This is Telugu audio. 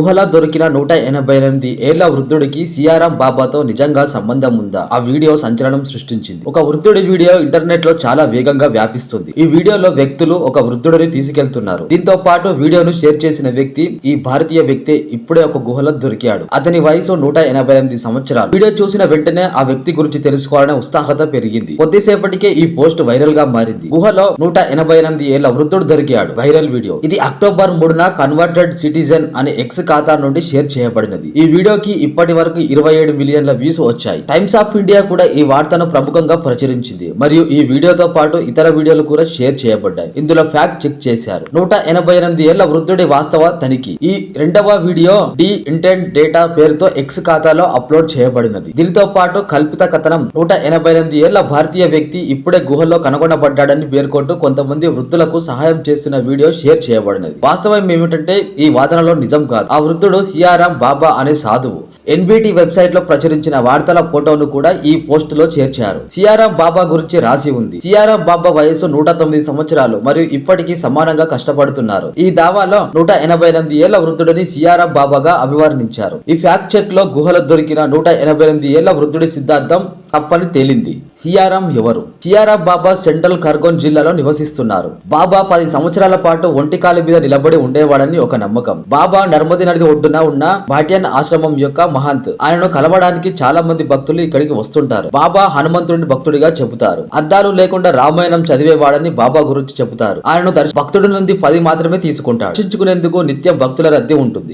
గుహలో దొరికిన నూట ఎనభై ఎనిమిది ఏళ్ళ వృద్ధుడికి సీఆరాం బాబాతో నిజంగా సంబంధం ఉందా? ఆ వీడియో సంచలనం సృష్టించింది. ఒక వృద్ధుడి వీడియో ఇంటర్నెట్లో చాలా వేగంగా వ్యాపిస్తుంది. ఈ వీడియోలో వ్యక్తులు ఒక వృద్ధుడిని తీసుకెళ్తున్నారు. దీంతో పాటు వీడియోను షేర్ చేసిన వ్యక్తి ఈ భారతీయ వ్యక్తి ఇప్పుడే ఒక గుహలో దొరికాడు. అతని వయసు నూట ఎనభై ఎనిమిది సంవత్సరాలు. వీడియో చూసిన వెంటనే ఆ వ్యక్తి గురించి తెలుసుకోవాలనే ఉత్సాహత పెరిగింది. కొద్దిసేపటికే ఈ పోస్ట్ వైరల్గా మారింది. గుహలో నూట ఎనభై ఎనిమిది ఏళ్ళ వృద్ధుడు దొరికాడు. Viral video. ఇది అక్టోబర్ మూడున కన్వర్టెడ్ సిటిజన్ అనే ఎక్స్ ఖాతా నుండి షేర్ చేయబడినది. ఈ వీడియోకి ఇప్పటి వరకు ఇరవై ఏడు మిలియన్ల వ్యూస్ వచ్చాయి. టైమ్స్ ఆఫ్ ఇండియా కూడా ఈ వార్తను ప్రముఖంగా ప్రచురించింది. మరియు ఈ వీడియోతో పాటు ఇతర వీడియోలు కూడా షేర్ చేయబడ్డాయి. ఇందులో ఫ్యాక్ట్ చెక్ చేశారు. నూట ఎనభై ఎనిమిది ఏళ్ళ వృద్ధుడి వాస్తవ తనిఖీ. ఈ రెండవ వీడియో డి ఇంటెంట్ డేటా పేరుతో ఎక్స్ ఖాతాలో అప్లోడ్ చేయబడినది. దీనితో పాటు కల్పిత కథనం నూట ఎనభై ఎనిమిది ఏళ్ళ భారతీయ వ్యక్తి ఇప్పుడే గుహలో కనుగొనబడ్డాడని పేర్కొంటూ కొంతమంది వృద్ధులకు సహాయం చేస్తున్న వీడియో షేర్ చేయబడినది. వాస్తవం ఏమిటంటే ఈ వాదనలో నిజం కాదు. ఆ వృద్ధుడు సియారాం బాబా అనే సాధువు. ఎన్బిటి వెబ్సైట్లో ప్రచురించిన వార్తల ఫోటోను కూడా ఈ పోస్ట్లో చేర్చారు. సియారాం బాబా గురించి రాసి ఉంది. సియారాం బాబా వయసు నూట తొమ్మిది సంవత్సరాలు మరియు ఇప్పటికీ సమానంగా కష్టపడుతున్నారు. ఈ దావాలో నూట ఎనభై ఎనిమిది ఏళ్ళ వృద్ధుడిని సియారాం బాబాగా అభివర్ణించారు. ఈ ఫ్యాక్ట్ చెక్లో గుహలో దొరికిన నూట ఎనభై ఎనిమిది ఏళ్ళ వృద్ధుడి సిద్ధాంతం తప్పని తేలింది. సియారాం ఎవరు? సియారాం బాబా సెంట్రల్ ఖర్గోన్ జిల్లాలో నివసిస్తున్నారు. బాబా పది సంవత్సరాల పాటు ఒంటి కాలు మీద నిలబడి ఉండేవాడని ఒక నమ్మకం. బాబా నర్మది నది ఒడ్డున ఉన్న భాట్యన్ ఆశ్రమం యొక్క మహంత్. ఆయనను కలవడానికి చాలా మంది భక్తులు ఇక్కడికి వస్తుంటారు. బాబా హనుమంతుడిని భక్తుడిగా చెబుతారు. అద్దాలు లేకుండా రామాయణం చదివేవాడని బాబా గురించి చెబుతారు. ఆయనను భక్తుడి నుండి పది మాత్రమే తీసుకుంటాడు. దర్శించుకునేందుకు నిత్యం భక్తుల రద్దీ ఉంటుంది.